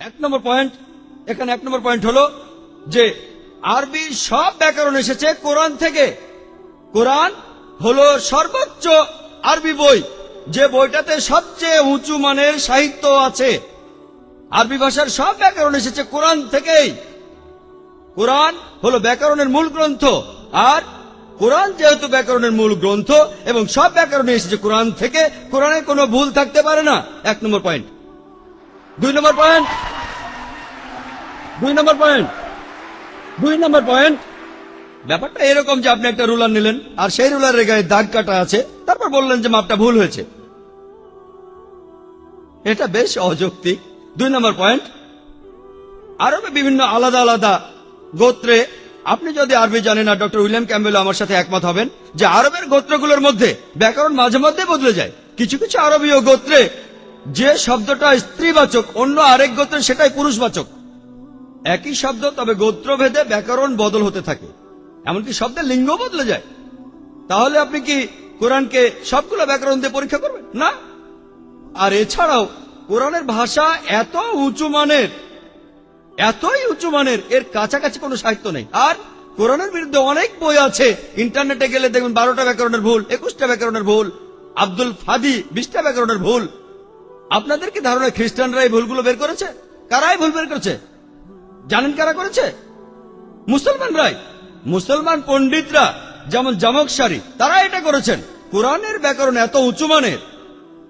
এক নম্বর পয়েন্ট এখানে এক নম্বর পয়েন্ট হলো যে আরবির সব ব্যাকরণ এসেছে কোরআন থেকে। কোরআন হলো সর্বোচ্চ আরবি বই, যে বইটাতে সবচেয়ে উঁচু মানের সাহিত্য আছে। আরবি ভাষার সব ব্যাকরণ এসেছে কোরআন থেকেই। কোরআন হলো ব্যাকরণের মূল গ্রন্থ, আর কোরআন যেহেতু ব্যাকরণের মূল গ্রন্থ, এবং সব ব্যাকরণে এসেছে কোরআন থেকে কোরআনে কোনো ভুল থাকতে পারে না। এক নম্বর পয়েন্ট দুই নম্বর পয়েন্ট দুই নম্বর পয়েন্ট দুই নম্বর পয়েন্ট ব্যাপারটা এরকম যে আপনি একটা রুলার নিলেন, আর সেই রুলারের গায়ে দাগ কাটা আছে, তারপর বললেন যে মাপটা ভুল হয়েছে। এটা বেশ অযৌক্তিক। দুই নম্বর পয়েন্ট আরবে বিভিন্ন আলাদা আলাদা গোত্রে, আপনি যদি আরবি জানেন না ডক্টর উইলিয়াম ক্যাম্বেল আমার সাথে একমত হবেন, যে আরবের গোত্রগুলোর মধ্যে ব্যাকরণ মাঝে মধ্যে বদলে যায়। কিছু কিছু আরবীয় গোত্রে যে শব্দটা স্ত্রীবাচক, অন্য আরেক গোত্রে সেটাই পুরুষবাচক। একই শব্দ, তবে গোত্রভেদে ব্যাকরণ বদল হতে থাকে। এমনকি শব্দের লিঙ্গ বদলে যায়। তাহলে আপনি কি কোরআনকে সবগুলো ব্যাকরণ দিয়ে পরীক্ষা করবেন? না। আর এছাড়াও, কোরআনের ভাষা এত উঁচু মানের, এতই উঁচু মানের, এর কাছাকাছি কোনো সাহিত্য নেই। আর কোরআনের বিরুদ্ধে অনেক বই আছে। ইন্টারনেটে গেলে দেখবেন বারোটা ব্যাকরণের ভুল, একুশটা ব্যাকরণের ভুল, আব্দুল ফাদি বিশটা ব্যাকরণের ভুল। আপনাদের কি ধারণা খ্রিস্টানরা এই ভুলগুলো বের করেছে? কারাই ভুল বের করেছে? জানেন কারা করেছে? মুসলমানরাই। মুসলমান পণ্ডিতরা, যেমন জামক সারি তারা এটা করেছেন। কোরআনের ব্যাকরণ এত উঁচু মানের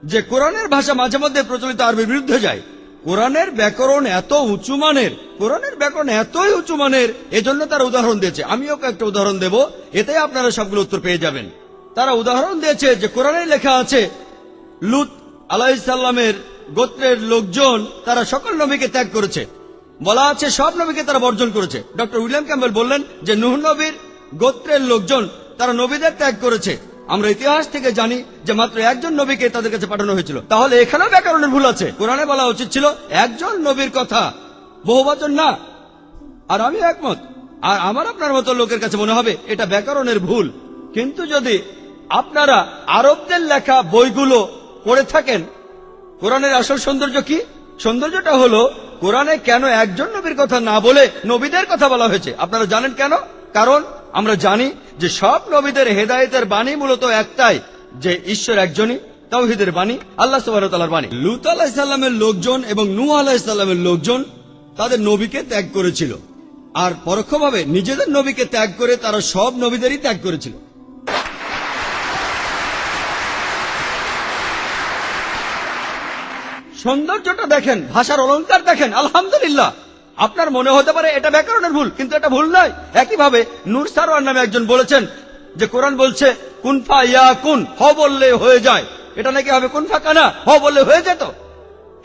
যে কোরআনের ভাষা মাঝে মধ্যে প্রচলিত আরবির বিরুদ্ধে যায়। কোরআনের ব্যাকরণ এত উঁচু মানের, কোরআনের ব্যাকরণ এতই উঁচু মানের, এজন্য তারা উদাহরণ দিয়েছে। আমিও একটা উদাহরণ দেব এতে আপনারা সবগুলো উত্তর পেয়ে যাবেন। তারা উদাহরণ দিয়েছে যে কোরআনে লেখা আছে, লুত আলাইসাল্লামের গোত্রের লোকজন তারা সকল নবীকে ত্যাগ করেছে। বলা আছে সব নবীকে তারা বর্জন করেছে। ডক্টর উইলিয়াম ক্যাম্বেল বললেন যে নুহ নবীর গোত্রের লোকজন তারা নবীদের ত্যাগ করেছে। আমরা ইতিহাস থেকে জানি যে মাত্র একজন নবীকে তাদের কাছে পাঠানো হয়েছিল। তাহলে এখানেও ব্যাকরণের ভুল আছে। কোরআনে বলা উচিত ছিল, একজন নবীর কথা বহুবচন না। আর আমি একমত। আর আমার আপনার মতো লোকের কাছে মনে হবে এটা ব্যাকরণের ভুল। কিন্তু যদি আপনারা আরবদের লেখা বইগুলো পড়ে থাকেন, কোরআনের আসল সৌন্দর্য কি? সৌন্দর্যটা হলো, কোরআনে কেন একজন নবীর কথা না বলে নবীদের কথা বলা হয়েছে? আপনারা জানেন কেন? কারণ আমরা জানি যে সব নবীদের হেদায়েতের বাণী মূলত একটাই, যে ঈশ্বর একজনই, তাওহিদের বাণী, আল্লাহ সুবাহর বাণী। লুত আলাহিসাল্লামের লোকজন এবং নূ আলাহিসাল্লামের লোকজন তাদের নবীকে ত্যাগ করেছিল। আর পরোক্ষভাবে নিজেদের নবীকে ত্যাগ করে তারা সব নবীদেরই ত্যাগ করেছিল। সৌন্দর্যটা দেখেন ভাষার অলংকার দেখেন আলহামদুলিল্লাহ। আপনার মনে হতে পারে এটা ব্যাকরণের ভুল কিন্তু এটা ভুল নয়। একইভাবে নূর সারোয়ার নামে একজন বলেছেন যে কোরআন বলছে কুনফা ইয়া কুন হ বললে হয়ে যায়। এটা নাকি হবে কুনফা কানা? হ বললে হয়ে যেত।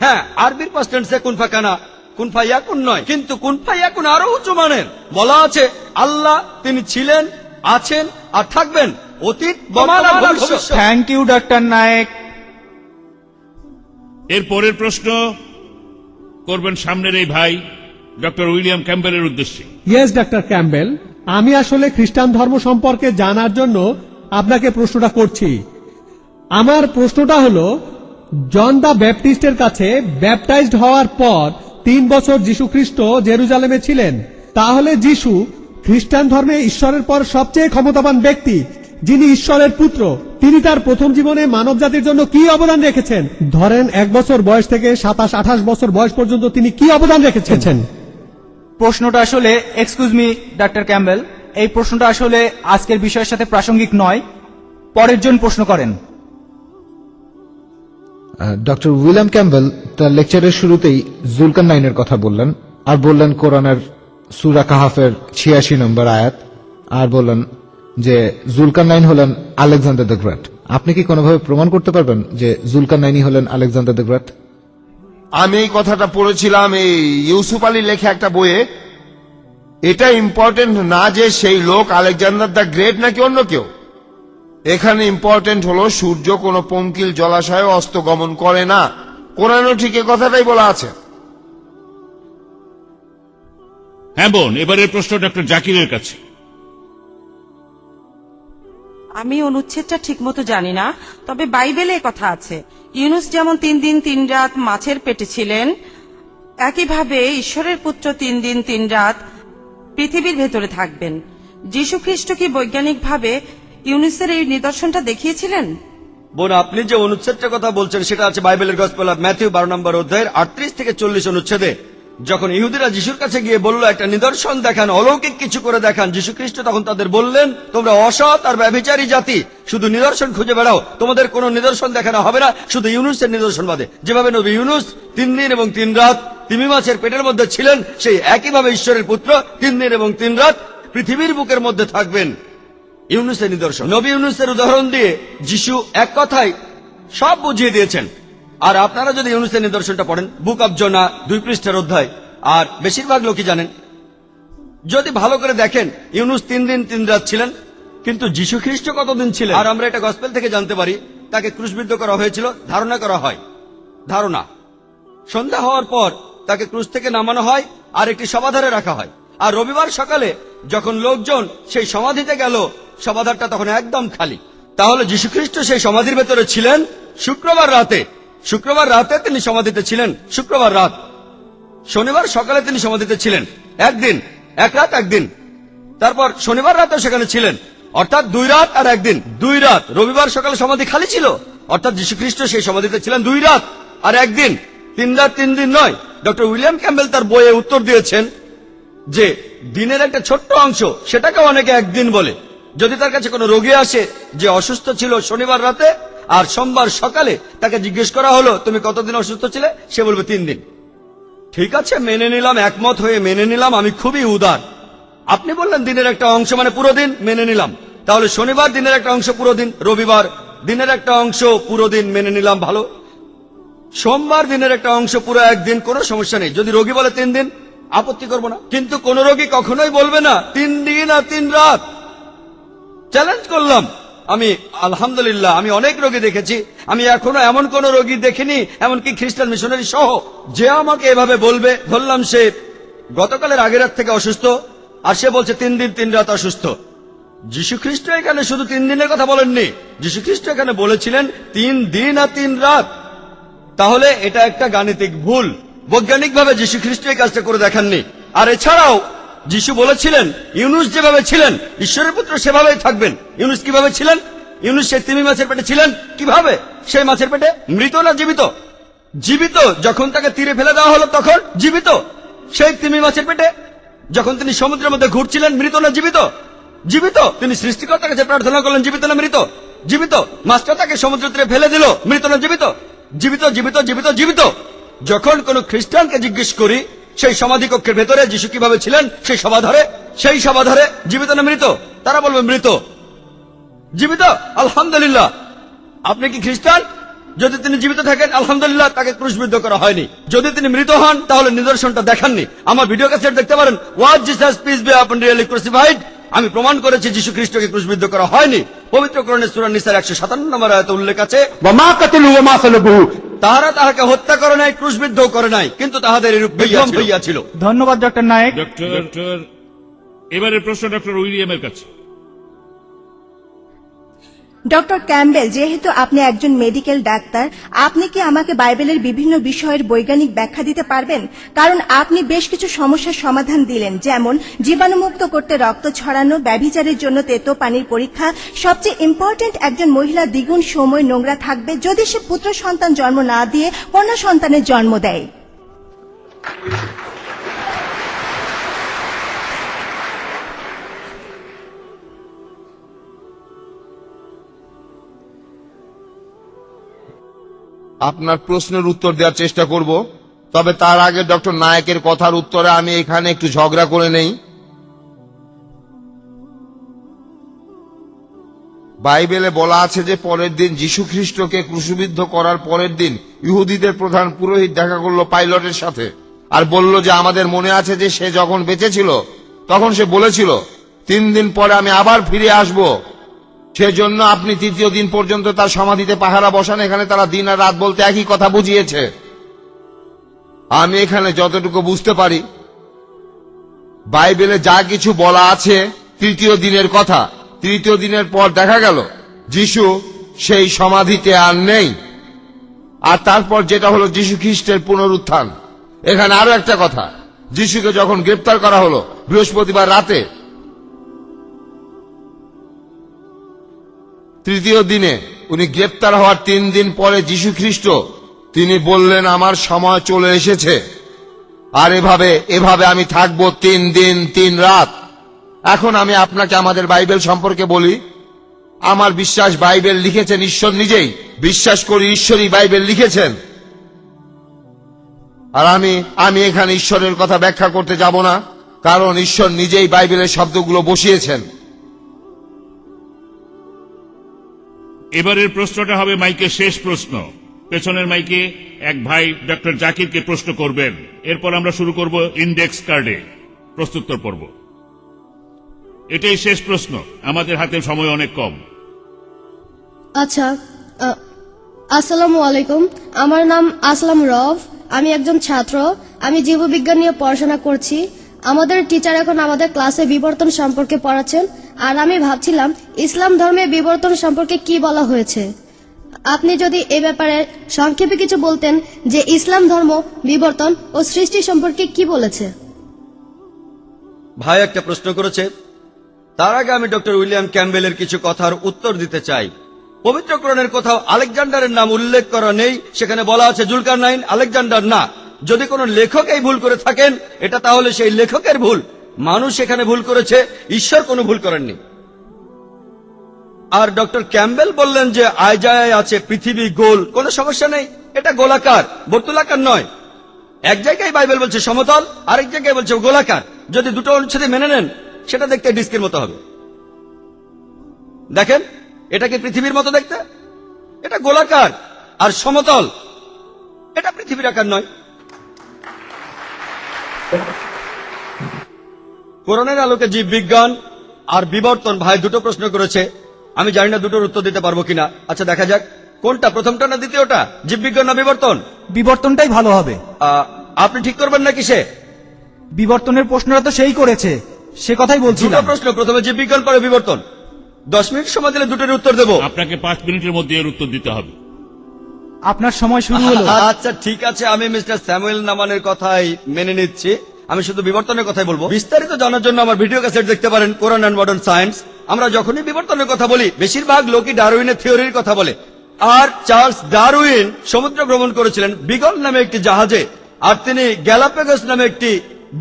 হ্যাঁ আরবির পাস্ট টেন্সে কুনফা কানা কুনফা ইয়াকুন নয় কিন্তু কুনফা ইয়াকুন আরও উঁচু মানের। বলা আছে আল্লাহ তিনি ছিলেন আছেন আর থাকবেন অতীত বর্তমান আর ভবিষ্যৎ। থ্যাংক ইউ ডক্টর নায়েক এর পরের প্রশ্ন করবেন সামনের এই ভাই, ডক্টর উইলিয়াম ক্যাম্বেলের উদ্দেশ্যে। ইয়েস ডক্টর ক্যাম্বেল আমি আসলে খ্রিস্টান ধর্ম সম্পর্কে জানার জন্য আপনাকে প্রশ্নটা করছি। আমার প্রশ্নটা হলো, জন দা ব্যাপটিস্টের কাছে ব্যাপটাইজড হওয়ার পর তিন বছর যীশু খ্রিস্ট জেরুজালেমে ছিলেন। তাহলে যীশু খ্রিস্টান ধর্মে ঈশ্বরের পর সবচেয়ে ক্ষমতাবান ব্যক্তি যিনি ঈশ্বরের পুত্র তিনি তার প্রথম জীবনে মানব জাতির জন্য কি অবদান রেখেছেন? ধরেন এক বছর বয়স থেকে সাতাশ আঠাশ বছর বয়স পর্যন্ত তিনি কি অবদান রেখেছেন? প্রশ্নটা আসলে এক্সকিউজ মি ডাক্তার ক্যাম্বেল এই প্রশ্নটা আসলে আজকের বিষয়ের সাথে প্রাসঙ্গিক নয় পরের জন প্রশ্ন করেন। ডক্টর উইলিয়াম ক্যাম্বেল তার লেকচারের শুরুতেই জুলকান নাইনের কথা বললেন আর বললেন কোরআনের সুরা কাহাফের ছিয়াশি নম্বর আয়াত আর বললেন যে জুলকান নাইন হলেন আলেকজান্ডার দ্য গ্রেট। আপনি কি কোনোভাবে প্রমাণ করতে পারবেন যে জুলকান নাইনই হলেন আলেকজান্ডার দ্য গ্রেট? আমি এই কথাটা পড়েছিলাম এই ইউসুফ আলী লেখা একটা বইয়ে। এটা ইম্পর্টেন্ট না যে সেই লোক আলেকজান্ডার দ্য গ্রেট নাকি অন্য কেউ। এখানে ইম্পর্টেন্ট হলো সূর্য কোনো পঙ্কিল জলাশয়ে অস্ত গমন করে না। কোরআনও ঠিক এ কথাটাই বলা আছে। হ্যাঁ বোন এবারের প্রশ্ন ডক্টর জাকিরের কাছে। আমি অনুচ্ছেদটা ঠিক মতো জানি না, তবে বাইবেলে কথা আছে। ইউনুস যেমন তিন দিন তিন রাত মাছের পেটে ছিলেন, একইভাবে ঈশ্বরের পুত্র তিন দিন তিন রাত পৃথিবীর ভেতরে থাকবেন। যীশু খ্রিস্ট কি বৈজ্ঞানিকভাবে ইউনুসের এই নিদর্শনটা দেখিয়েছিলেন? বোন, আপনি যে অনুচ্ছেদটার কথা বলছেন, সেটা আছে বাইবেলের গসপেল ম্যাথিউ বারো নম্বর অধ্যায়ের আটত্রিশ থেকে চল্লিশ অনুচ্ছেদে। যখন ইহুদিরা যিশুর কাছে গিয়ে বলল, একটা নিদর্শন দেখান, অলৌকিক কিছু করে দেখান। যীশু খ্রিস্ট তখন তাদের বললেন, তোমরা অসৎ আর ব্যভিচারী জাতি, শুধু নিদর্শন খুঁজে বেড়াও। তোমাদের কোনো নিদর্শন দেখানো হবে না, শুধু ইউনুসের নিদর্শন বাদে। যেভাবে নবী ইউনুস তিন দিন এবং তিন রাত তিমি মাছের পেটের মধ্যে ছিলেন, সেই একইভাবে ঈশ্বরের পুত্র তিন দিন এবং তিন রাত পৃথিবীর বুকের মধ্যে থাকবেন ইউনুসের নিদর্শন। নবী ইউনুসের উদাহরণ দিয়ে যিশু এক কথায় সব বুঝিয়ে দিয়েছেন। আর আপনারা যদি ইউনুসের নিদর্শনটা পড়েন, বুক অব জোনা দুই পৃষ্ঠের অধ্যায়, আর বেশিরভাগ লোকই জানেন। যদি ভালো করে দেখেন, ইউনুস তিন দিন তিন রাত ছিলেন, কিন্তু যীশু খ্রিস্ট কতদিন ছিলেন? আর আমরা এটা গসপেল থেকে জানতে পারি, তাকে ক্রুশবিদ্ধ করা হয়েছিল, ধারণা করা হয়। ধারণা। সন্ধ্যা হওয়ার পর তাকে ক্রুশ থেকে নামানো হয়, আর একটি সমাধারে রাখা হয়। আর রবিবার সকালে যখন লোকজন সেই সমাধিতে গেল সমাধারটা তখন একদম খালি। তাহলে যীশুখ্রিস্ট সেই সমাধির ভেতরে ছিলেন শুক্রবার রাতে। শুক্রবার রাতে তিনি সমাধিতে ছিলেন। শুক্রবার রাত। শনিবার সকালে তিনি সমাধিতে ছিলেন। একদিন, এক রাত, একদিন। তারপর শনিবার রাতেও সেখানে ছিলেন। অর্থাৎ দুই রাত আর একদিন। দুই রাত। রবিবার সকালে সমাধি খালি ছিল। অর্থাৎ যীশুখ্রিস্ট সেই সমাধিতে ছিলেন দুই রাত আর একদিন। তিন রাত, তিন দিন নয়। ডক্টর উইলিয়াম ক্যাম্বেল তার বইয়ে উত্তর দিয়েছেন যে, দিনের একটা ছোট্ট অংশ সেটাকে অনেকে একদিন বলে। যদি তার কাছে কোনো রোগী আসে যে অসুস্থ ছিল শনিবার রাতে আর সোমবার সকালে তাকে জিজ্ঞেস করা হলো, তুমি কতদিন অসুস্থ ছিলে? সে বলবে, তিন দিন। ঠিক আছে, মেনে নিলাম, একমত হয়ে মেনে নিলাম, আমি খুবই উদার। আপনি বললেন, দিনের একটা অংশ মানে পুরো দিন? মেনে নিলাম। তাহলে শনিবার দিনের একটা অংশ পুরো দিন, রবিবার দিনের একটা অংশ পুরো দিন, মেনে নিলাম, ভালো। সোমবার দিনের একটা অংশ পুরো একদিন, কোনো সমস্যা নেই। যদি রোগী বলে তিন দিন, আপত্তি করব না। কিন্তু কোন রোগী কখনোই বলবে না, তিন দিন আর তিন রাত। চ্যালেঞ্জ করলাম। আমি, আলহামদুলিল্লাহ, আমি অনেক রোগী দেখেছি। আমি এখনও এমন কোন রোগী দেখিনি, এমনকি খ্রিস্টান মিশনারি সহ। যে আমাকে এভাবে বলবে ধরলাম সে গতকালের আগের রাত থেকে অসুস্থ, আর সে বলছে তিন দিন, তিন রাত অসুস্থ। যীশু খ্রিস্ট এখানে শুধু তিন দিনের কথা বলেননি। যীশু খ্রিস্ট এখানে বলেছিলেন, তিন দিন আর তিন রাত। তাহলে এটা একটা গাণিতিক ভুল। বৈজ্ঞানিকভাবে যীশু খ্রিস্ট এই কাজটা করে দেখাননি। আর এছাড়াও যীশু বলেছিলেন, ইউনুস যেভাবে ছিলেন, ঈশ্বরের পুত্র সেভাবেই থাকবেন। ইউনুস কীভাবে ছিলেন? ইউনুস সেই তিমি মাছের পেটে ছিলেন। কীভাবে? সেই মাছের পেটে মৃত না জীবিত? জীবিত যখন তাকে তীরে ফেলে দেওয়া হলো তখন জীবিত। সেই তিমি মাছের পেটে যখন তিনি সমুদ্রের মধ্যে ঘুরছিলেন, মৃত না জীবিত? জীবিত। তিনি সৃষ্টিকর্তার কাছে প্রার্থনা করলেন, জীবিত না মৃত? জীবিত। মাছটা তাকে সমুদ্র তীরে ফেলে দিল, মৃত না জীবিত? জীবিত জীবিত জীবিত জীবিত। যখন কোন খ্রিস্টানকে জিজ্ঞেস করি সেই সমাধি কক্ষের ভেতরে যিশু কীভাবে ছিলেন, সেই সমাধারে সেই সমাধারে জীবিত না মৃত? তারা বলবে মৃত। জীবিত? আলহামদুলিল্লাহ। আপনি কি খ্রিস্টান? যদি তিনি জীবিত থাকেন, আলহামদুলিল্লাহ, তাকে ক্রুশবিদ্ধ করা হয়নি। যদি তিনি মৃত হন, তাহলে নিদর্শনটা দেখাননি। আমার ভিডিও ক্যাসেট দেখতে পারেন। Was Jesus peace be upon really crucified আমি প্রমাণ করেছি, যীশু খ্রিস্টকে ক্রুশবিদ্ধ করা হয়নি। পবিত্র করণের নিসার একশো সাতান্ন নম্বর আয়তে উল্লেখ আছে তাহারা তাহাকে হত্যা করে নাই ক্রুশবিদ্ধ করে নাই কিন্তু তাহাদের এরূপ বিক্রম হইয়াছিল। ধন্যবাদ ডক্টর নায়ক। ডক্টর এবারে প্রশ্ন ডক্টর উইলিয়ামের কাছে। ডক্টর ক্যাম্বেল যেহেতু আপনি একজন মেডিকেল ডাক্তার, আপনি কি আমাকে বাইবেলের বিভিন্ন বিষয়ের বৈজ্ঞানিক ব্যাখ্যা দিতে পারবেন? কারণ আপনি বেশ কিছু সমস্যার সমাধান দিলেন, যেমন জীবাণুমুক্ত করতে রক্ত ছড়ানো, ব্যভিচারের জন্য তেতো পানির পরীক্ষা, সবচেয়ে ইম্পর্টেন্ট একজন মহিলা দ্বিগুণ সময় নোংরা থাকবে যদি সে পুত্র সন্তান জন্ম না দিয়ে কন্যা সন্তানের জন্ম দেয়। আপনার প্রশ্নের উত্তর দেওয়ার চেষ্টা করব, তবে তার আগে ডক্টর নায়কের কথার উত্তরে আমি এখানে একটু ঝগড়া করে নেই। বাইবেলে বলা আছে যে পরের দিন যীশু খ্রিস্টকে ক্রুশবিদ্ধ করার পরের দিন ইহুদিদের প্রধান পুরোহিত দেখা করল পাইলটের সাথে আর বলল যে আমাদের মনে আছে যে সে যখন বেঁচে ছিল তখন সে বলেছিল, তিন দিন পরে আমি আবার ফিরে আসব। সেজন্য আপনি তৃতীয় দিন পর্যন্ত তার সমাধিতে পাহারা বসান, এখানে তারা দিন আর রাত বলতে একই কথা বুঝিয়েছে। আমি এখানে যতটুকু বুঝতে পারি, বাইবেলে যা কিছু বলা আছে তৃতীয় দিনের কথা। তৃতীয় দিনের পর দেখা গেল, যিশু সেই সমাধিতে আর নেই। আর তারপর যেটা হলো যীশু খ্রিস্টের পুনরুত্থান। এখানে আরও একটা কথা, যিশুকে যখন গ্রেপ্তার করা হলো বৃহস্পতিবার রাতে তৃতীয় দিনে উনি গ্রেপ্তার হওয়ার তিন দিন পরে যীশু খ্রিস্ট তিনি বললেন, আমার সময় চলে এসেছে। আর এভাবে এভাবে আমি থাকব তিন দিন, তিন রাত। এখন আমি আপনাকে আমাদের বাইবেল সম্পর্কে বলি। আমার বিশ্বাস বাইবেল লিখেছেন ঈশ্বর নিজেই। বিশ্বাস করি ঈশ্বরই বাইবেল লিখেছেন। আর আমি আমি এখানে ঈশ্বরের কথা ব্যাখ্যা করতে যাব না, কারণ ঈশ্বর নিজেই বাইবেলের শব্দগুলো বসিয়েছেন। এবারের প্রশ্নটা হবে মাইকের শেষ প্রশ্ন। পেছনের মাইকে এক ভাই ডক্টর জাকিরকে প্রশ্ন করবেন। এরপর আমরা শুরু করব ইন্ডেক্স কার্ডে প্রস্তুত্তর পর্ব। এটাই শেষ প্রশ্ন। আমাদের হাতে সময় অনেক কম। আচ্ছা আসসালামু আলাইকুম। আমার নাম আসলাম রফ। আমি একজন ছাত্র। আমি জীববিজ্ঞান নিয়ে পড়াশোনা করছি। আমাদের টিচার এখন আমাদের ক্লাসে বিবর্তন সম্পর্কে পড়াচ্ছেন। আর আমি ভাবছিলাম, ইসলাম ধর্মে বিবর্তন সম্পর্কে কি বলা হয়েছে? আপনি যদি এ ব্যাপারে সংক্ষেপে কিছু বলতেন যে ইসলাম ধর্ম, বিবর্তন ও সৃষ্টি সম্পর্কে কি বলেছে। ভাই একটা প্রশ্ন করেছে, তার আগে আমি ডক্টর উইলিয়াম ক্যাম্বেলের কিছু কথার উত্তর দিতে চাই। পবিত্রকরণের কোথাও আলেকজান্ডারের নাম উল্লেখ করা নেই, সেখানে বলা আছে জুলকার নাইন আলেকজান্ডার না। যদি কোনো লেখক এই ভুল করে থাকেন, এটা তাহলে সেই লেখকের ভুল। মানুষ এখানে ভুল করেছে, ঈশ্বর কোনো ভুল করেননি। আর ডক্টর ক্যাম্বেল বললেন যে আয়জায় আছে পৃথিবী গোল, কোনো সমস্যা নেই, এটা গোলাকার, বর্তুলাকার নয়। এক জায়গায় বাইবেল বলছে সমতল, আরেক জায়গায় বলছে গোলাকার। যদি দুটো অনুচ্ছেদে মেনে নেন, সেটা দেখতে ডিস্কের মতো হবে। দেখেন, এটা কি পৃথিবীর মতো দেখতে? এটা গোলাকার আর সমতল, এটা পৃথিবীর আকার নয়। কোরআনের আলোকে জীব বিজ্ঞান আর বিবর্তন ভাই দুটো প্রশ্ন করেছে। আমি জানি না দুটোর উত্তর দিতে পারব কিনা। আচ্ছা দেখা যাক। কোনটা প্রথমটা না দ্বিতীয়টা? জীব বিজ্ঞান না বিবর্তন? বিবর্তনটাই ভালো হবে। আহ, আপনি ঠিক করবেন না কিসে বিবর্তনের প্রশ্নটা তো সেই করেছে। সে কথাই দুটো বলছিলাম প্রশ্ন প্রথমে জীব বিজ্ঞান পরে বিবর্তন। দশ মিনিট সময় দিলে দুটোর উত্তর দেবো। আপনাকে পাঁচ মিনিটের মধ্যে এর উত্তর দিতে হবে। আপনার সময় শুরু হলো। আচ্ছা ঠিক আছে আমি মিস্টার স্যামুয়েল নামানের কথাই মেনে নিচ্ছি। আমি শুধু বিবর্তনের কথাই বলব। বিস্তারিত জানার জন্য আমার ভিডিও ক্যাসেট দেখতে পারেন কোরআন অ্যান্ড মডার্ন সায়েন্স আমরা যখনই বিবর্তনের কথা বলি, বেশিরভাগ লোকই ডারউইনের থিওরির কথা বলে। আর চার্লস ডারউইন সমুদ্র ভ্রমণ করেছিলেন, বিগল নামে একটি জাহাজে, আর তিনি গ্যালাপেগস নামে একটি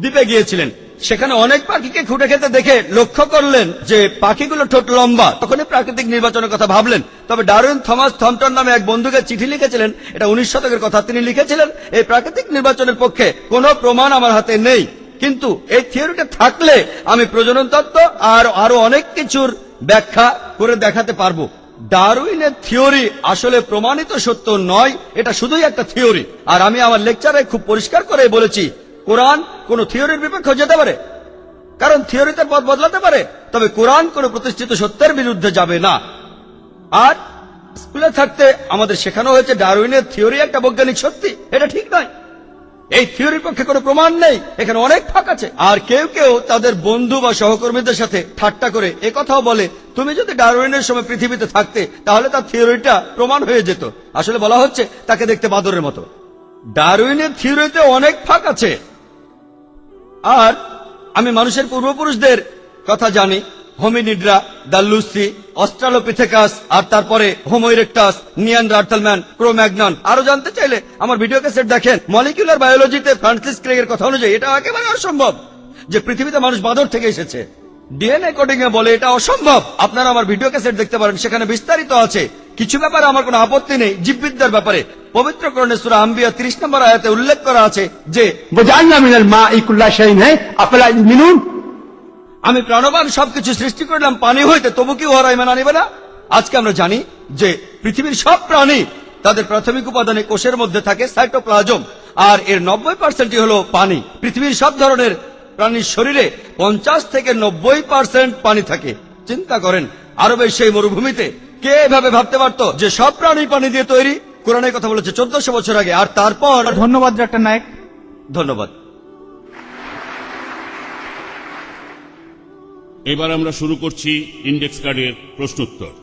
দ্বীপে গিয়েছিলেন। সেখানে অনেক পাখিকে খুঁটে খেতে দেখে লক্ষ্য করলেন যে পাখিগুলো ঠোঁট লম্বা। তখনই প্রাকৃতিক নির্বাচনের কথা ভাবলেন। তবে ডারউইন থমাস থমটন নামে এক বন্ধুকে চিঠি লিখেছিলেন। এটা উনিশ শতকের কথা তিনি লিখেছিলেন। এই প্রাকৃতিক নির্বাচনের পক্ষে কোনো প্রমাণ আমার হাতে নেই। কিন্তু এই থিওরিটা থাকলে আমি প্রজনন তত্ত্ব আর আরও অনেক কিছুর ব্যাখ্যা করে দেখাতে পারব। ডারউইনের থিওরি আসলে প্রমাণিত সত্য নয়, এটা শুধুই একটা থিওরি। আর আমি আমার লেকচারে খুব পরিষ্কার করে বলেছি কোরআন কোন থিওরির বিপক্ষে যেতে পারে। কারণ থিওরিতে পথ বদলাতে পারে, তবে কোরআন কোন প্রতিষ্ঠিত সত্যের বিরুদ্ধে যাবে না। আর স্কুলে থাকতে আমাদের শেখানো হয়েছে ডারউইনের থিওরি একটা বৈজ্ঞানিক সত্যি, এটা ঠিক নয়। এই থিওরির পক্ষে কোনো প্রমাণ নেই, এখানে অনেক ফাঁক আছে। আর কেউ কেউ তাদের বন্ধু বা সহকর্মীদের সাথে ঠাট্টা করে কথাও বলে, তুমি যদি ডারউইনের সময় পৃথিবীতে থাকতে, তাহলে তার থিওরিটা প্রমাণ হয়ে যেত। আসলে বলা হচ্ছে তাকে দেখতে বাদরের মতো। ডারউইনের থিওরিতে অনেক ফাঁক আছে। আর আমি মানুষের পূর্বপুরুষদের কথা জানি। হোমিনিডরা দাল্লুসি অস্ট্রালোপিথেকাস, আর তারপরে হোমোইরেক্টাস নিয়ান্ডার্থালম্যান ক্রোম্যাগনন। আরও জানতে চাইলে আমার ভিডিও ক্যাসেট দেখেন। মলিকুলার বায়োলজিতে ফ্রান্সিস ক্রেগের কথা অনুযায়ী এটা একেবারে অসম্ভব যে পৃথিবীতে মানুষ বাদর থেকে এসেছে। ডিএনএ কোডিং এ বলে এটা অসম্ভব। আপনারা আমার ভিডিও ক্যাসেট দেখতে পারেন, সেখানে বিস্তারিত আছে। কিছু ব্যাপারে আমার কোনো আপত্তি নেই, জীববিদ্যার ব্যাপারে। পবিত্র করণে সুরা আম্বিয়া তিরিশ নম্বর আয়াতে উল্লেখ করা আছে যে আমি প্রাণবান সবকিছু সৃষ্টি করলাম পানি হইতে, তবু কি ওরা মানে আনিবে না? আজকে আমরা জানি যে, পৃথিবীর সব প্রাণী তাদের প্রাথমিক উপাদানে কোষের মধ্যে থাকে সাইটোপ্লাজম, আর এর নব্বই পার্সেন্টই হল পানি। পৃথিবীর সব ধরনের প্রাণীর শরীরে পঞ্চাশ থেকে নব্বই পার্সেন্ট পানি থাকে। চিন্তা করেন, আরবের সেই মরুভূমিতে কে এভাবে ভাবতে পারত যে সব প্রাণী পানি দিয়ে তৈরি? কোরআনের কথা বলেছে চোদ্দশো বছর আগে। আর তারপর ধন্যবাদ ডাক্তার নায়ক। ধন্যবাদ। এবার আমরা শুরু করছি ইন্ডেক্স কার্ডের প্রশ্নোত্তর।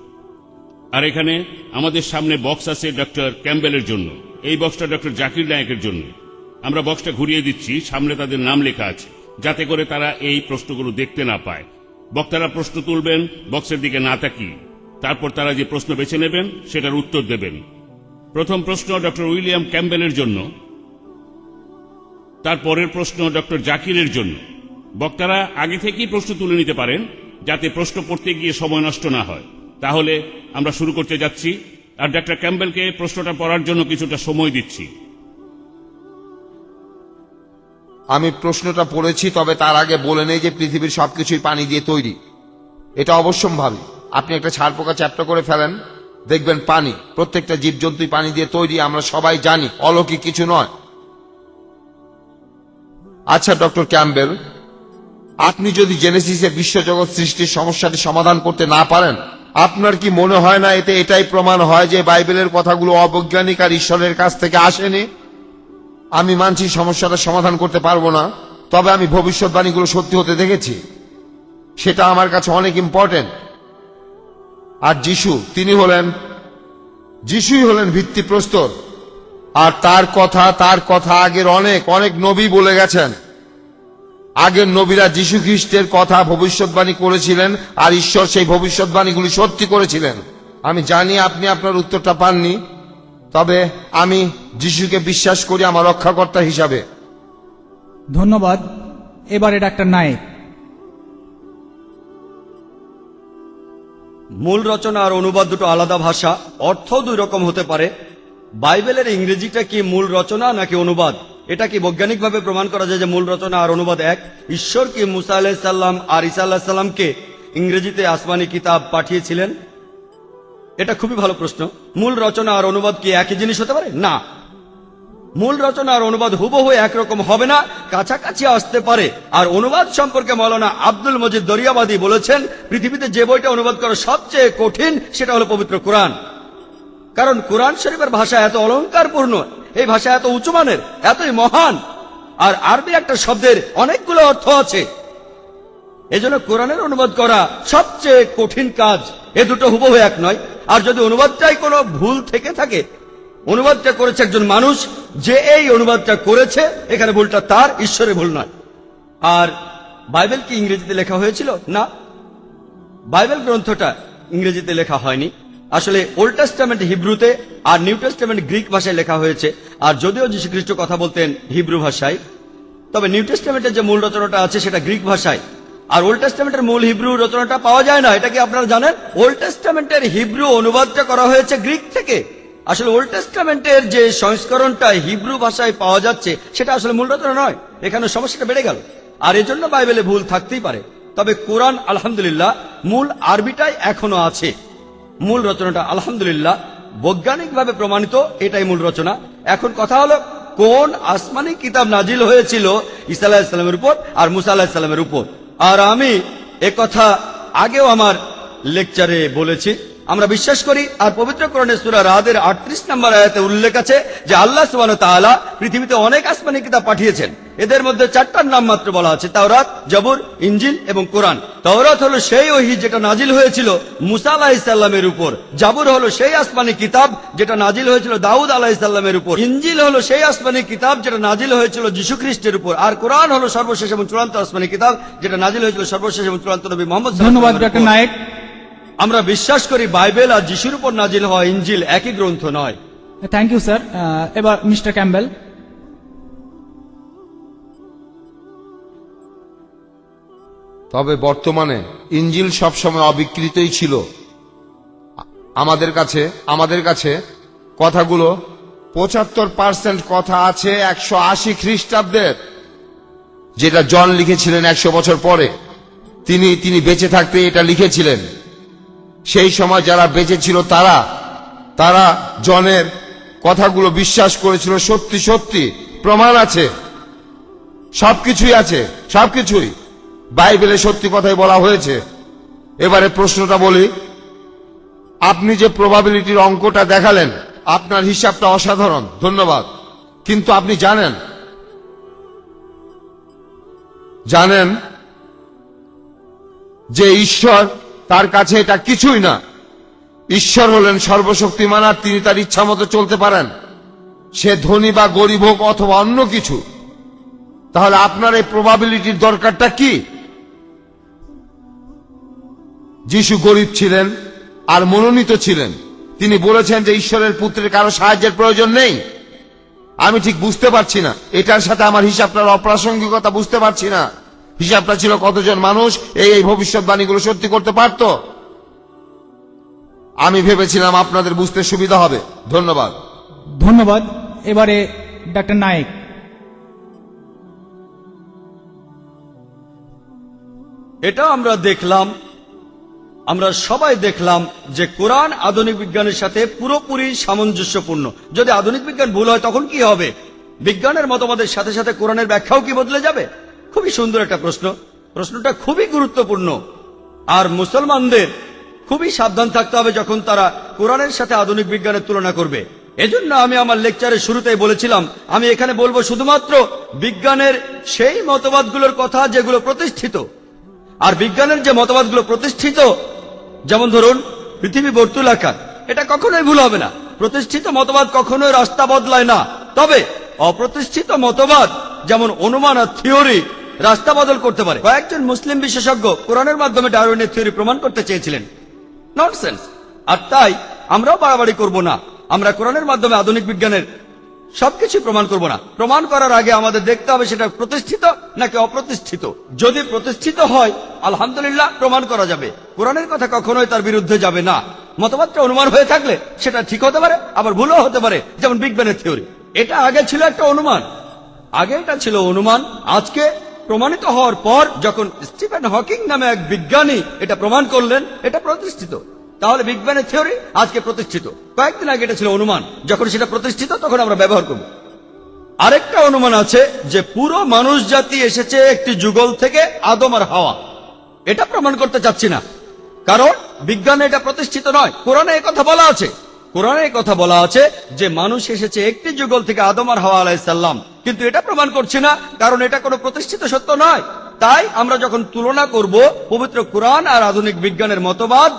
আর এখানে আমাদের সামনে বক্স আছে ডক্টর ক্যাম্বেলের জন্য। এই বক্সটা ডক্টর জাকির নায়কের জন্য। আমরা বক্সটা ঘুরিয়ে দিচ্ছি সামনে তাদের নাম লেখা আছে। যাতে করে তারা এই প্রশ্নগুলো দেখতে না পায়। বক্তারা প্রশ্ন তুলবেন বক্সের দিকে না তাকিয়ে। তারপর তারা যে প্রশ্ন বেছে নেবেন, সেটার উত্তর দেবেন। প্রথম প্রশ্ন ডক্টর উইলিয়াম ক্যাম্বেলের জন্য, তার পরের প্রশ্ন ডক্টর জাকিরের জন্য। বক্তারা আগে থেকেই প্রশ্ন তুলে নিতে পারেন, যাতে প্রশ্ন পড়তে গিয়ে সময় নষ্ট না হয়। তাহলে আমরা শুরু করতে যাচ্ছি, আর ডক্টর ক্যাম্বেলকে প্রশ্নটা পড়ার জন্য কিছুটা সময় দিচ্ছি। আমি প্রশ্নটা পড়েছি, তবে তার আগে বলে নেই যে পৃথিবীর সবকিছুই পানি দিয়ে তৈরি। এটা অবশ্যম্ভাবী। আপনি একটা ছাড় পোকা চ্যাপ্টা করে ফেলেন, দেখবেন পানি, প্রত্যেকটা জীবজন্তুই পানি দিয়ে তৈরি, আমরা সবাই জানি, অলৌকিক কিছু নয়। আচ্ছা ডক্টর ক্যাম্বেল, আপনি যদি জেনেসিসের বিশ্বজগৎ সৃষ্টির সমস্যাটি সমাধান করতে না পারেন, আপনার কি মনে হয় না এতে এটাই প্রমাণ হয় যে বাইবেলের কথাগুলো অবৈজ্ঞানিক আর ঈশ্বরের কাছ থেকে আসেনি? আমি মানছি সমস্যাটা সমাধান করতে পারব না, তবে আমি ভবিষ্যৎবাণীগুলো সত্যি হতে দেখেছি। সেটা আমার কাছে অনেক ইম্পর্টেন্ট আর যিশু, তিনি হলেন, যিশুই হলেন ভিত্তিপ্রস্তর। আর তার কথা তার কথা আগের অনেক অনেক নবী বলে গেছেন। আগের নবীরা যিশু খ্রিস্টের কথা ভবিষ্যৎবাণী করেছিলেন, আর ঈশ্বর সেই ভবিষ্যৎবাণীগুলি সত্যি করেছিলেন। আমি জানি আপনি আপনার উত্তরটা পাননি, তবে আমি যিশুকে বিশ্বাস করি আমার রক্ষাকর্তা হিসাবে। ধন্যবাদ। এবারে ডাক্তার নায়েক। মূল রচনা আর অনুবাদ দুটো আলাদা ভাষা অর্থ দুই রকম হতে পারে। বাইবেলের ইংরেজিটা কি মূল রচনা নাকি অনুবাদ? এটা কি বৈজ্ঞানিকভাবে প্রমাণ করা যায় যে মূল রচনা আর অনুবাদ এক? ঈশ্বর কি মুসা আলাহিসাল্লাম আর ইসা আল্লাহ সাল্লামকে ইংরেজিতে আসমানি কিতাব পাঠিয়েছিলেন? এটা খুবই ভালো প্রশ্ন। মূল রচনা আর অনুবাদ কি একই জিনিস হতে পারে? না। মূল রচনা আর অনুবাদ হুবহু একরকম হবে না, কাছাকাছি আসতে পারে। আর অনুবাদ সম্পর্কে মৌলানা আব্দুল মজিদ দরিয়াবাদী বলেছেন, পৃথিবীতে যে বইটা অনুবাদ করা সবচেয়ে কঠিন, সেটা হলো পবিত্র কোরআন। কারণ কোরআন শরীফের ভাষা এত অলঙ্কারপূর্ণ, এই ভাষা এত উঁচুমানের এতই মহান। আর আরবি একটা শব্দের অনেকগুলো অর্থ আছে। এজন্য কোরআনের অনুবাদ করা সবচেয়ে কঠিন কাজ। এ দুটো হুবহু এক নয়। আর যদি অনুবাদটাই কোনো ভুল থেকে থাকে অনুবাদটা করেছে একজন মানুষ, যে এই অনুবাদটা করেছে, এখানে ভুলটা তার, ঈশ্বরের ভুল নয়। আর বাইবেল কি ইংরেজিতে লেখা হয়েছিল? না। বাইবেল গ্রন্থটা ইংরেজিতে লেখা হয়নি। আসলে ওল্ড টেস্টামেন্ট হিব্রুতে আর নিউ টেস্টামেন্ট গ্রিক ভাষায় লেখা হয়েছে। আর যদিও যীশু খ্রিস্ট কথা বলতেন হিব্রু ভাষায়, তবে নিউ টেস্টামেন্টের যে মূল রচনাটা আছে সেটা গ্রিক ভাষায়। আর ওল্ড টেস্টামেন্টের মূল হিব্রু রচনাটা পাওয়া যায় না, এটা কি আপনারা জানেন? ওল্ড টেস্টামেন্টের হিব্রু অনুবাদটা করা হয়েছে গ্রিক থেকে। আসলে ওল্ড টেস্টামেন্টের যে সংস্করণটা হিব্রু ভাষায় পাওয়া যাচ্ছে, সেটা আসলে মূল রচনা নয়। এখানে সমস্যাটা বেড়ে গেল। আর এজন্য বাইবেলে ভুল থাকতেই পারে। তবে কোরআন, আলহামদুলিল্লাহ, মূল আরবিটাই এখনও আছে। মূল রচনাটা আলহামদুলিল্লাহ বৈজ্ঞানিকভাবে প্রমাণিত, এটাই মূল রচনা। এখন কথা হলো, কোন আসমানি কিতাব নাজিল হয়েছিল ইসা আলাহিসাল্লামের উপর আর মুসা আলাহিসাল্লামের উপর? আর আমি কথা আগেও আমার লেকচারে বলেছি আমরা বিশ্বাস করি, আর পবিত্র করণে সুরা রাদের আটত্রিশ নম্বর আয়াতে উল্লেখ আছে যে আল্লাহ সুবান তাআলা পৃথিবীতে অনেক আসমানি কিতাব পাঠিয়েছেন। এদের মধ্যে চারটার নাম মাত্র বলা আছে, তাওরাত, জবুর ইঞ্জিল এবং কোরআন। তাওরাত হলো সেই ওহি যেটা নাজিল হয়েছিল মুসা আলাহিসাল্লামের উপর। জাবুর হলো সেই আসমানি কিতাব যেটা নাজিল হয়েছিল দাউদ আলাহিসাল্লামের উপর। ইঞ্জিল হলো সেই আসমানি কিতাব যেটা নাজিল হয়েছিল যীশু খ্রিস্টের উপর। আর কোরআন হলো সর্বশেষ এবং চূড়ান্ত আসমানি কিতাব যেটা নাজিল হয়েছিল সর্বশেষ এবং চূড়ান্ত নবী মোহাম্মদ ধন্যবাদ নায়েক। আমরা বিশ্বাস করি বাইবেল আর যিশুর উপর নাজিল হওয়া ইঞ্জিল একই গ্রন্থ নয়। থ্যাংক ইউ স্যার এবার মিস্টার ক্যাম্বেল তবে বর্তমানে ইঞ্জিল সবসময় অবিকৃতই ছিল। আমাদের কাছে আমাদের কাছে কথাগুলো পঁচাত্তর পার্সেন্ট কথা আছে একশো আশি খ্রিস্টাব্দের যেটা জন লিখেছিলেন একশো বছর পরে। তিনি তিনি বেঁচে থাকতে এটা লিখেছিলেন। সেই সময় যারা বেঁচে ছিল তারা তারা জনের কথাগুলো বিশ্বাস করেছিল, সত্যি সত্যি, প্রমাণ আছে। সবকিছুই আছে, সবকিছুই। বাইবেলে সত্যি কথাই বলা হয়েছে। এবারে প্রশ্নটা বলি, আপনি যে প্রবাবিলিটির অঙ্কটা দেখালেন, আপনার হিসাবটা অসাধারণ, ধন্যবাদ। কিন্তু আপনি জানেন জানেন যে ঈশ্বর তার কাছে এটা কিছুই না। ঈশ্বর হলেন সর্বশক্তিমান আর তিনি তার ইচ্ছা মতো চলতে পারেন। সে ধনী বা গরিব হোক অথবা অন্য কিছু। তাহলে আপনার এই প্রবাবিলিটির দরকারটা কি? যিশু গরিব ছিলেন আর মনোনীত ছিলেন। তিনি বলেছেন যে ঈশ্বরের পুত্রের কারও সাহায্যের প্রয়োজন নেই। আমি ঠিক বুঝতে পারছি না। এটার সাথে আমার হিসাবটার অপ্রাসঙ্গিকতা বুঝতে পারছি না। হিসাবটা ছিল কতজন মানুষ? এই এই ভবিষ্যৎবাণীগুলো সত্যি করতে পারত? আমি ভেবেছিলাম আপনাদের বুঝতে সুবিধা হবে। ধন্যবাদ। ধন্যবাদ। এবারে ডাক্তার নায়েক। এটা আমরা দেখলাম আমরা সবাই দেখলাম যে কোরআন আধুনিক বিজ্ঞানের সাথে পুরোপুরি সামঞ্জস্যপূর্ণ। যদি আধুনিক বিজ্ঞান ভুল হয় তখন কি হবে? বিজ্ঞানের মতবাদের সাথে সাথে কোরআনের ব্যাখ্যাও কি বদলে যাবে? খুবই সুন্দর একটা প্রশ্ন। প্রশ্নটা খুবই গুরুত্বপূর্ণ। আর মুসলমানদের খুবই সাবধান থাকতে হবে যখন তারা কোরআনের সাথে আধুনিক বিজ্ঞানের তুলনা করবে। এজন্য আমি আমার লেকচারের শুরুতেই বলেছিলাম, আমি এখানে বলব শুধুমাত্র বিজ্ঞানের সেই মতবাদগুলোর কথা যেগুলো প্রতিষ্ঠিত। আর বিজ্ঞানের যে মতবাদগুলো প্রতিষ্ঠিত, যেমন ধরুন, পৃথিবী বর্তুলাকার এটা কখনোই ভুল হবে না। প্রতিষ্ঠিত মতবাদ কখনোই রাস্তা বদলায় না। তবে অপ্রতিষ্ঠিত মতবাদ, যেমন অনুমান আর থিওরি রাস্তা বদল করতে পারে। কয়েকজন মুসলিম বিশেষজ্ঞ কোরআনের মাধ্যমে ডারউইনের থিওরি প্রমাণ করতে চেয়েছিলেন। ননসেন্স আর তাই আমরাও বাড়াবাড়ি করব না। আমরা কোরআনের মাধ্যমে আধুনিক বিজ্ঞানের সবকিছু প্রমাণ করব না। প্রমাণ করার আগে আমাদের দেখতে হবে সেটা প্রতিষ্ঠিত নাকি অপ্রতিষ্ঠিত। যদি প্রতিষ্ঠিত হয়, আলহামদুলিল্লাহ প্রমাণ করা যাবে। কোরআনের কথা কখনোই তার বিরুদ্ধে যাবে না। মতবাদটা অনুমান হয়ে থাকলে সেটা ঠিক হতে পারে, আবার ভুলও হতে পারে, যেমন বিজ্ঞানের থিওরি। এটা আগে ছিল একটা অনুমান। আগে এটা ছিল অনুমান, আজকে প্রমাণিত হওয়ার পর যখন স্টিফেন হকিং নামে এক বিজ্ঞানী এটা প্রমাণ করলেন, এটা প্রতিষ্ঠিত। তাহলে বিজ্ঞানের থিওরি আজকে প্রতিষ্ঠিত। কয়েকদিন আগে এটা ছিল অনুমান। যখন সেটা প্রতিষ্ঠিত, তখন আমরা ব্যবহার করব। আরেকটা অনুমান আছে যে পুরো মানুষ জাতি এসেছে একটি যুগল থেকে আদম আর হাওয়া। এটা প্রমাণ করতে চাচ্ছি না। কারণ বিজ্ঞানে এটা প্রতিষ্ঠিত নয়, কোরআনে কথা বলা আছে। কোরআনে কথা বলা আছে যে মানুষ এসেছে একটি যুগল থেকে আদম আর হাওয়া আলাইসাল্লাম কিন্তু এটা প্রমাণ করছে না, কারণ এটা কোনো প্রতিষ্ঠিত সত্য নয়। তাই আমরা যখন তুলনা করব পবিত্র কোরআন আর আধুনিক বিজ্ঞানের মতবাদ,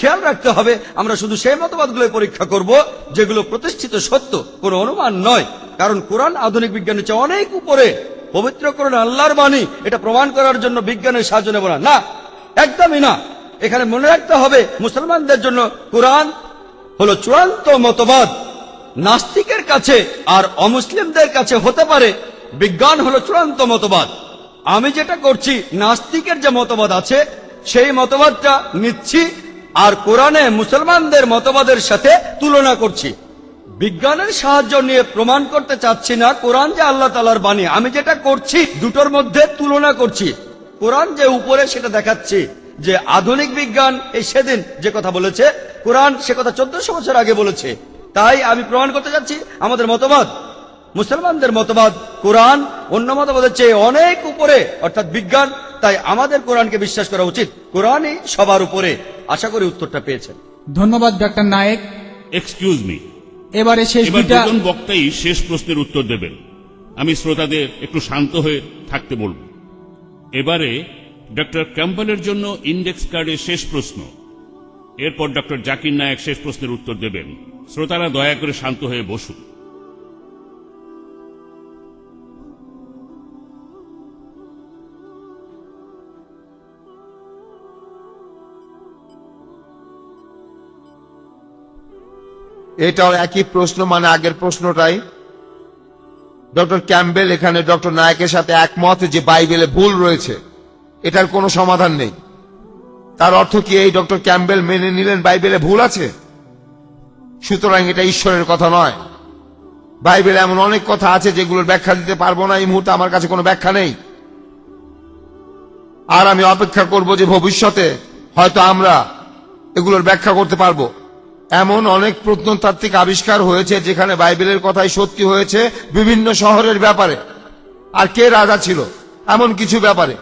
খেয়াল রাখতে হবে, আমরা শুধু সেই মতবাদগুলো পরীক্ষা করব যেগুলো প্রতিষ্ঠিত সত্য, কোনো অনুমান নয়। কারণ কোরআন আধুনিক বিজ্ঞানের চেয়ে অনেক উপরে। পবিত্র কোরআন আল্লাহর বাণী, এটা প্রমাণ করার জন্য বিজ্ঞানের সাহায্য নেব না। না, একদমই না। এখানে মনে রাখতে হবে, মুসলমানদের জন্য কোরআন হলো চূড়ান্ত মতবাদ। নাস্তিকের কাছে আর অমুসলিমদের কাছে হতে পারে বিজ্ঞান হলো চূড়ান্ত মতবাদ। আমি যেটা করছি, নাস্তিকের যে মতবাদ আছে, সেই মতবাদটা নিচ্ছি আর কোরআনে মুসলমানদের মতবাদের সাথে তুলনা করছি। বিজ্ঞানের সাহায্য নিয়ে প্রমাণ করতে চাচ্ছি না, কোরআন যে আল্লাহ তালার বাণী। আমি যেটা করছি, দুটোর মধ্যে তুলনা করছি। কোরআন যে উপরে সেটা দেখাচ্ছি। যে আধুনিক বিজ্ঞান এই সেদিন যে কথা বলেছে কোরআন সে কথা চোদ্দশো বছর আগে বলেছে। তাই আমি প্রমাণ করতে চাচ্ছি আমাদের মতবাদ মুসলমানদের মতবাদ কোরআন অন্য মতবাদের চেয়ে অনেক উপরে অর্থাৎ বিজ্ঞান তাই আমাদের কোরআনকে বিশ্বাস করা উচিত। কোরআনই সবার উপরে। আশা করি উত্তরটা পেয়েছেন। ধন্যবাদ ডাক্তার নায়েক। এক্সকিউজ মি এবারে শেষ দুজন বক্তাই শেষ প্রশ্নের উত্তর দেবেন। আমি শ্রোতাদের একটু শান্ত হয়ে থাকতে বলব। এবারে ডক্টর ক্যাম্পেলের জন্য ইন্ডেক্স কার্ডের শেষ প্রশ্ন। এরপর ডক্টর জাকির নায়ক শেষ প্রশ্নের উত্তর দেবেন। শ্রোতারা দয়া করে শান্ত হয়ে বসুন। এটাও একই প্রশ্ন মানে আগের প্রশ্নটাই। ডক্টর ক্যাম্বেল এখানে ডক্টর নায়কের সাথে একমত যে বাইবেলে ভুল রয়েছে। এটার কোনো সমাধান নেই। তার অর্থ কি এই ডক্টর ক্যাম্বেল মেনে নিলেন বাইবেলে ভুল আছে? সুতরাং এটা ঈশ্বরের কথা নয়। বাইবেলে এমন অনেক কথা আছে যেগুলোর ব্যাখ্যা দিতে পারব না, এই মুহূর্তে আমার কাছে কোনো ব্যাখ্যা নেই। আর আমি অপেক্ষা করব যে ভবিষ্যতে হয়তো আমরা এগুলোর ব্যাখ্যা করতে পারব। এমন অনেক প্রত্নতাত্ত্বিক আবিষ্কার হয়েছে যেখানে বাইবেলের কথাই সত্যি হয়েছে বিভিন্ন শহরের ব্যাপারে। আর কে রাজা ছিল? এমন কিছু ব্যাপারে।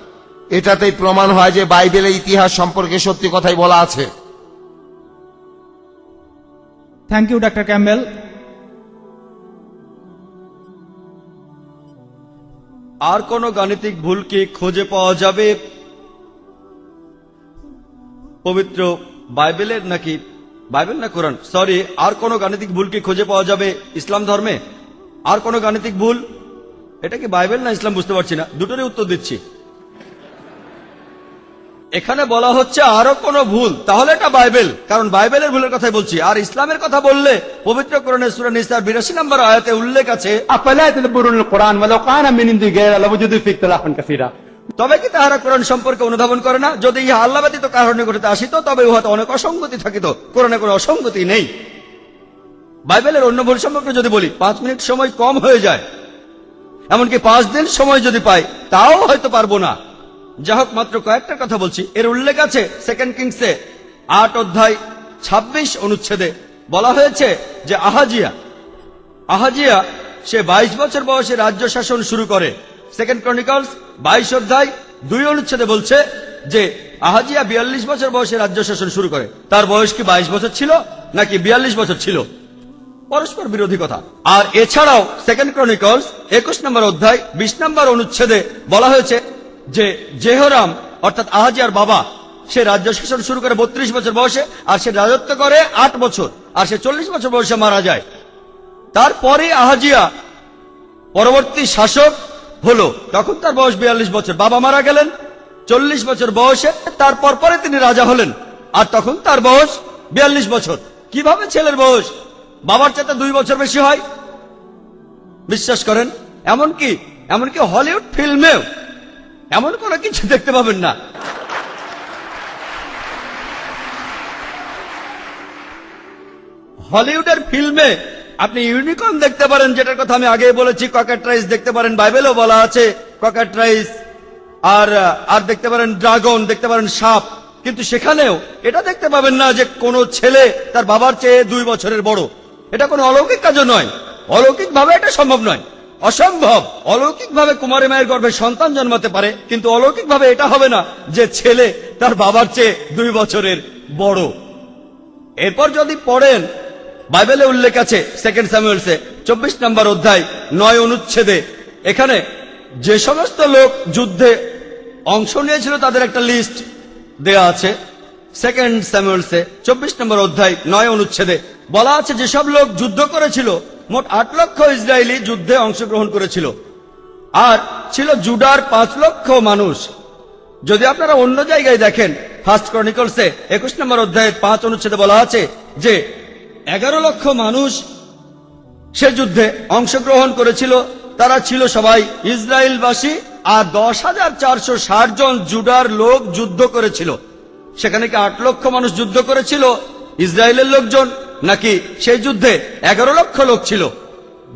এটাতেই প্রমাণ হয় যে বাইবেলের ইতিহাস সম্পর্কে সত্যি কথাই বলা আছে। থ্যাংক ইউ ডাক্তার ক্যাম্বেল আর কোন গাণিতিক ভুল কি খুঁজে পাওয়া যাবে? পবিত্র বাইবেলের নাকি বাইবেল না কোরআন? সরি আর কোন গাণিতিক ভুল কি খুঁজে পাওয়া যাবে ইসলাম ধর্মে? আর কোন গাণিতিক ভুল? এটা কি বাইবেল না ইসলাম? বুঝতে পারছি না। দুটোরই উত্তর দিচ্ছি। এখানে বলা হচ্ছে আরও কোন ভুল। তাহলে এটা বাইবেল। কারণ বাইবেলের ভুলের কথাই বলছি। আর ইসলামের কথা বললে পবিত্র কোরআনের সুরা নিসার বিরাশি নম্বর আয়াতে উল্লেখ আছে তবে কি তাহারা কোরআন সম্পর্কে অনুধাবন করে না? যদি ইহা আল্লাহবাদিত কারণে ঘটিতে আসিত তবে উহাতে অনেক অসঙ্গতি থাকিত। কোরআনে কোনো অসঙ্গতি নেই। বাইবেলের অন্য ভুল সম্পর্কে যদি বলি পাঁচ মিনিট সময় কম হয়ে যায়। এমনকি পাঁচ দিন সময় যদি পাই তাও হয়তো পারব না। যা হোক, মাত্র কয়েকটা কথা বলছি। এর উল্লেখ আছে সেকেন্ড কিংসে আট অধ্যায় ২৬ অনুচ্ছেদে বলা হয়েছে যে আহাজিয়া আহাজিয়া, সে ২২ বছর বয়সে রাজ্য শাসন শুরু করে। সেকেন্ড ক্রনিকলস বাইশ অধ্যায়, দুই অনুচ্ছেদে বলছে যে আহাজিয়া বিয়াল্লিশ বছর বয়সে রাজ্য শাসন শুরু করে। তার বয়স কি বাইশ বছর ছিল, নাকি বিয়াল্লিশ বছর ছিল? পরস্পর বিরোধী কথা। আর এছাড়াও সেকেন্ড ক্রনিকলস একুশ নম্বর অধ্যায়, বিশ নম্বর অনুচ্ছেদে বলা হয়েছে যে জেহরাম, অর্থাৎ আহাজিয়ার বাবা, সে রাজ্য শাসন শুরু করে বত্রিশ বছর বয়সে, আর সে রাজত্ব করে আট বছর, আর সে চল্লিশ বছর বয়সে মারা যায়। তারপরে আহাজিয়া পরবর্তী শাসক হলো, তখন তার বয়স বিয়াল্লিশ বছর, বাবা মারা গেলেন চল্লিশ বছর বয়সে, তারপর পরে তিনি রাজা হলেন, আর তখন তার বয়স বিয়াল্লিশ বছর। কীভাবে ছেলের বয়স? বাবার চাইতে দুই বছর বেশি হয়? বিশ্বাস করেন, এমনকি এমনকি হলিউড ফিল্মেও এমন কোনো কিছু দেখতে পাবেন না। হলিউডের ফিল্মে আপনি ইউনিকর্ন দেখতে পারেন, যেটার কথা আমি আগে বলেছি, ককেট রাইস দেখতে পারেন, বাইবেলও বলা আছে, ককেট রাইস আর আর দেখতে পারেন ড্রাগন, দেখতে পারেন সাপ। কিন্তু সেখানেও এটা দেখতে পাবেন না যে কোনো ছেলে তার বাবার চেয়ে দুই বছরের বড়। এটা কোনো অলৌকিক কাজও নয়। অলৌকিক ভাবে এটা সম্ভব নয়। অসম্ভব। অলৌকিক ভাবে কুমারী মায়ের গর্ভে সন্তান জন্মাতে পারে, কিন্তু অলৌকিক ভাবে এটা হবে না যে ছেলে তার বাবার চেয়ে দুই বছরের বড়। এরপর যদি পড়েন, বাইবেলে উল্লেখ আছে সেকেন্ড স্যামুয়েলসে চব্বিশ নম্বর অধ্যায়, নয় অনুচ্ছেদে, এখানে যে সমস্ত লোক যুদ্ধে অংশ নিয়েছিল তাদের একটা লিস্ট দেয়া আছে সেকেন্ড স্যামুয়েলসে চব্বিশ নম্বর অধ্যায়, নয় অনুচ্ছেদে, বলা আছে যেসব লোক যুদ্ধ করেছিল মোট আট লক্ষ ইসরায়েলি যুদ্ধে অংশগ্রহণ করেছিল। আর ছিল জুডার পাঁচ লক্ষ মানুষ। যদি আপনারা অন্য জায়গায় দেখেন ফার্স্ট ক্রনিকলসে একুশ নম্বর অধ্যায়ে পাঁচ অনুচ্ছেদে বলা আছে যে, এগারো লক্ষ মানুষ সে যুদ্ধে অংশগ্রহণ করেছিল। তারা ছিল সবাই ইসরায়েলবাসী আর দশ হাজার চারশো জন জুডার লোক যুদ্ধ করেছিল। সেখানে কি আট লক্ষ মানুষ যুদ্ধ করেছিল? ইসরায়েলের লোকজন নাকি সেই যুদ্ধে এগারো লক্ষ লোক ছিল?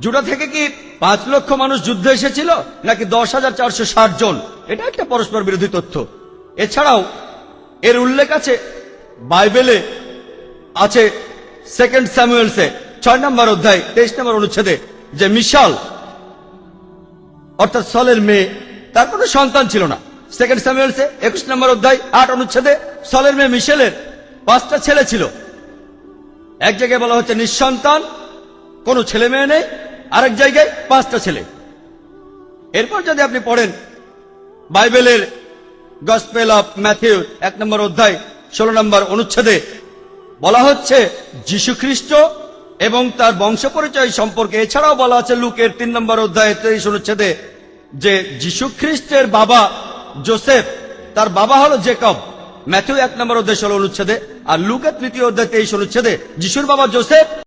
জুডা থেকে কি পাঁচ লক্ষ মানুষ যুদ্ধে এসেছিল? নাকি দশ হাজার চারশো ষাট জন? এটা একটা পরস্পর বিরোধী তথ্য। এছাড়াও, এর উল্লেখ আছে, বাইবেলে আছে সেকেন্ড স্যামুয়েলসে ছয় নম্বর অধ্যায়, তেইশ নম্বর অনুচ্ছেদে, যে মিশাল, অর্থাৎ সলের মেয়ে, তার কোনো সন্তান ছিল না। সেকেন্ড স্যামুয়েলসে একুশ নম্বর অধ্যায়, আট অনুচ্ছেদে, সলের মেয়ে মিশেলের পাঁচটা ছেলে ছিল। এক জায়গায় বলা হচ্ছে নিঃসন্তান, কোনো ছেলে মেয়ে নেই, আরেক জায়গায় পাঁচটা ছেলে। এরপর যদি আপনি পড়েন বাইবেলের গসপেল অফ ম্যাথিউ, এক নম্বর অধ্যায়, ষোলো নম্বর অনুচ্ছেদে, বলা হচ্ছে খ্রিস্ট এবং তার বংশ পরিচয় সম্পর্কে, এছাড়াও বলা আছে লুকের তিন নম্বর অধ্যায়, তেইশ অনুচ্ছেদে, যে খ্রিস্টের বাবা জোসেফ, তার বাবা হলো জেকব। ম্যাথিউ এক নম্বর অধ্যায় ষোলো অনুচ্ছেদে, আর লুকের তৃতীয় অধ্যায় তেইশ অনুচ্ছেদে, যিশুর বাবা জোসেফ